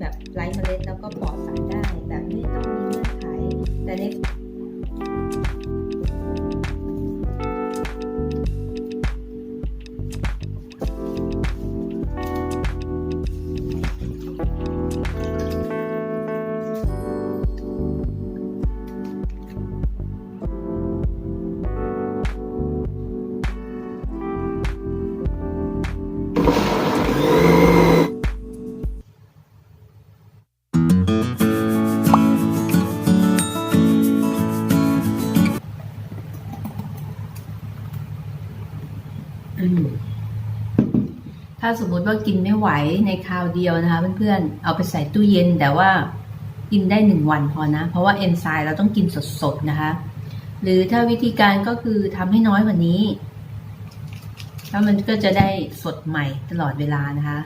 แบบไร้เมล็ดแล้วก็ปลอดสารได้ แบบไม่ต้องมีเงื่อนไขแต่ใน ถ้าสมมติว่ากินไม่ไหวในคราวเดียวนะคะเพื่อนๆ เอาไปใส่ตู้เย็นแต่ว่ากินได้หนึ่งวันพอนะ เพราะว่าเอนไซม์เราต้องกินสดๆนะคะ หรือถ้าวิธีการก็คือทำให้น้อยกว่านี้ แล้วมันก็จะได้สดใหม่ตลอดเวลานะคะ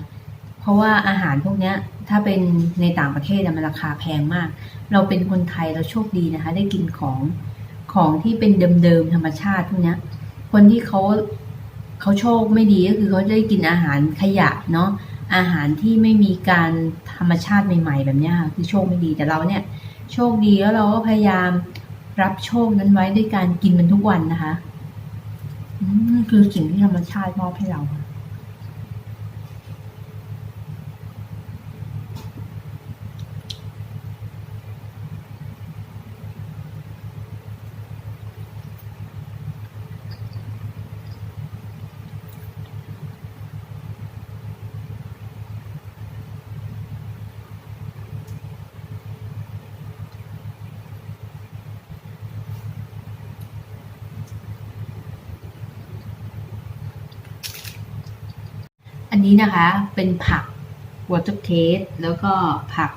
เพราะว่าอาหารพวกนี้ถ้าเป็นในต่างประเทศอะมันราคาแพงมาก เราเป็นคนไทยเราโชคดีนะคะ ได้กินของของที่เป็นเดิมๆธรรมชาติพวกเนี้คนที่เขา เขาโชคไม่ดีก็คือเขาได้กินอาหารขยะเนาะอาหารที่ไม่มีการธรรมชาติใหม่ ๆ แบบนี้คือโชคไม่ดีแต่เราเนี่ย โชคดีแล้วเราก็พยายามรับโชคนั้นไว้ด้วยการกินมันทุกวันนะคะ อืมคือสิ่งที่ธรรมชาติมอบให้เรา นี้นะคะ เป็นผักวอเตอร์เคสแล้วก็ผัก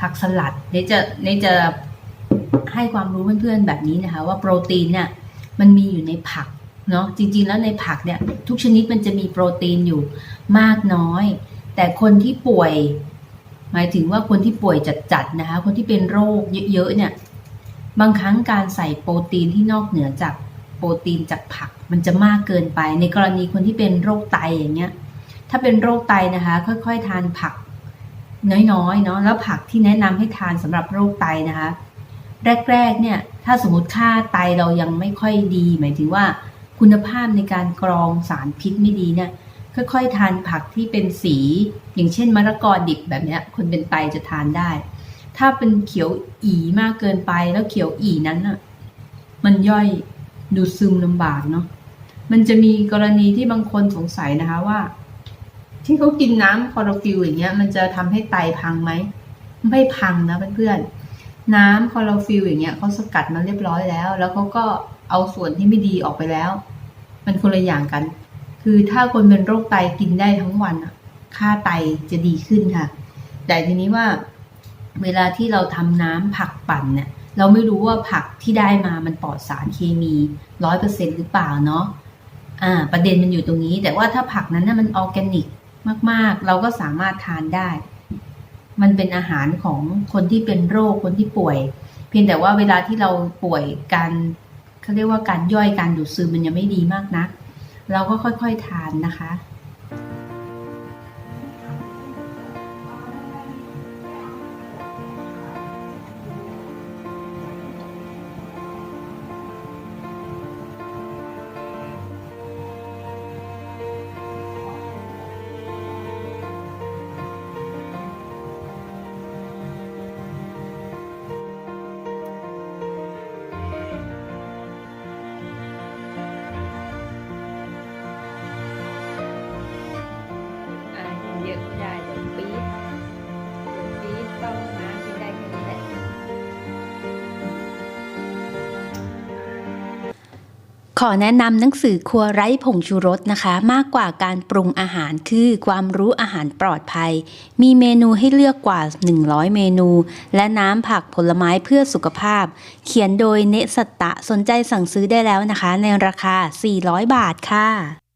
ผักสลัดเนี่ยจะเนี่ยจะให้ความรู้เพื่อนๆแบบนี้นะคะ ว่าโปรตีนเนี่ยมันมีอยู่ในผักเนาะจริง ๆ แล้วในผักเนี่ย ทุกชนิดมันจะมีโปรตีนอยู่มากน้อย แต่คนที่ป่วย หมายถึงว่าคนที่ป่วยจัดๆนะคะ คนที่เป็นโรคเยอะๆเนี่ย บางครั้งการใส่โปรตีนที่นอกเหนือจากโปรตีนจากผัก มันจะมากเกินไป ในกรณีคนที่เป็นโรคไตอย่างเงี้ย ถ้าเป็นโรคไตนะคะ ค่อยๆ ทานผักน้อยๆเนาะแล้วผักที่แนะนำให้ทานสำหรับโรคไตนะคะ แรกๆเนี่ย ถ้าสมมติค่าไตเรายังไม่ค่อยดี หมายถึงว่าคุณภาพในการกรองสารพิษไม่ดีเนี่ยค่อยๆ ทานผักที่เป็นสี อย่างเช่นมะละกอดิบแบบเนี้ย คนเป็นไตจะทานได้ ถ้าเป็นเขียวอีมากเกินไปแล้วเขียวอีนั้นอะมันย่อยดูดซึมลำบากเนาะ มันจะมีกรณีที่บางคนสงสัยนะคะว่า ที่เขากินน้ำคลอโรฟิลอย่างเงี้ย มันจะทำให้ไตพังไหมไม่พังนะเพื่อนๆน้ำคลอโรฟิลอย่างเงี้ยเขาสกัดมาเรียบร้อยแล้ว แล้วเขาก็เอาส่วนที่ไม่ดีออกไปแล้ว มันคนละอย่างกัน คือถ้าคนเป็นโรคไตกินได้ทั้งวันอะค่าไตจะดีขึ้นค่ะ แต่ทีนี้ว่าเวลาที่เราทำน้ำผักปั่นเนี่ย เราไม่รู้ว่าผักที่ได้มามันปลอดสารเคมีร้อยเปอร์เซ็นหรือเปล่าเนาะ อ่าประเด็นมันอยู่ตรงนี้ แต่ว่าถ้าผักนั้นน่ะมันออร์แกนิกมาก ๆ เราก็สามารถทานได้ มันเป็นอาหารของคนที่เป็นโรคคนที่ป่วย เพียงแต่ว่าเวลาที่เราป่วยการเขาเรียกว่าการย่อยการดูดซึมมันยังไม่ดีมากนัก เราก็ค่อยๆทานนะคะ ยอะไม่ได้เดี๋ยปี๊ดปี๊ดต้องน้ำกินได้แค่นี้แหละ ขอแนะนำหนังสือครัวไร้ผงชูรสนะคะ มากกว่าการปรุงอาหารคือความรู้อาหารปลอดภัย มีเมนูให้เลือกกว่า 100 เมนู และน้ำผักผลไม้เพื่อสุขภาพ เขียนโดยเนสตะสนใจสั่งซื้อได้แล้วนะคะ ในราคา 400 บาทค่ะ